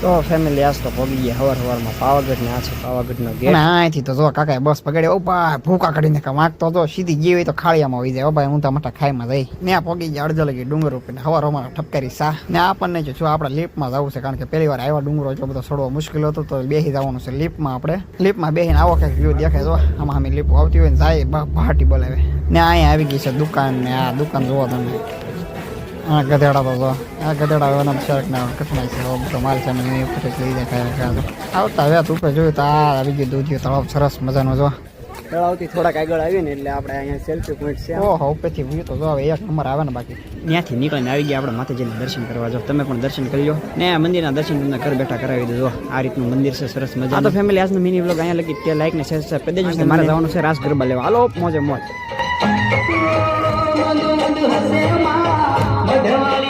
તો ફેમિલી આજ તો પગી ગયા. હવાર હવારમાં પાવાગઢ ને આ છે, પાવાગઢનો અને ગેટ અહીંથી તો જો કાકાએ બસ પગડી ઓ ભાઈ ભૂકા કાઢીને કા વાગતો તો સીધી ગઈ હોય તો ખાળિયામાં હોય જાય. ઓ ભાઈ, હું તો ખાઈ ખાઈમાં જઈ. ને આ પગી ગયા અડધો લગી ડુંગર ઉપર હવાર હવાર ઠપકારી સા. ને આપણને જો આપણે લીફમાં જવું છે, કારણ કે પહેલી વાર આવ્યા ડુંગરો, એટલો બધો ચડવો મુશ્કેલ હતો, તો બેસી જવાનું છે લીફમાં આપણે. લીપમાં બેસીને આવો કંઈક વ્યૂ દેખાય જો આમાં અમે લીફ આવતી હોય ને જાય, બા- ભાટી બોલાવે. ને અહીંયા આવી ગઈ છે દુકાન ને આ દુકાન જોવો તમે. આ ગધેડા બાબા આ ગધેડા એના શર્ટ ને કઠણાઈ છે. એવો બધો માલ છે એ ઉપર લઈ કયા તો. આવતા હવે ઉપર જોયું તો આ આવી ગયું દૂધિયું તળાવ સરસ મજાનો જો. તળાવથી થોડાક આગળ આવી ને એટલે આપણે અહીંયા સેલ્ફી પોઈન્ટ છે. ઓહો ઉપરથી વ્યૂ તો જો હવે એક નંબર આવે ને બાકી. ત્યાંથી નીકળીને આવી ગયા આપણે માતાજીના દર્શન કરવા. જો તમે પણ દર્શન કરી લો. ને આ મંદિરના દર્શન તમને ઘર બેઠા કરાવી દેજો આ રીતનું મંદિર છે સરસ મજા તો ફેમિલી આજનો મિની વ્લોગ અહીંયા લગી તે લાઈક ને શેર છે કરી દેજો. મારે જવાનું છે રાસ ગરબા લેવા. હાલો મોજે મોજ. Yeah.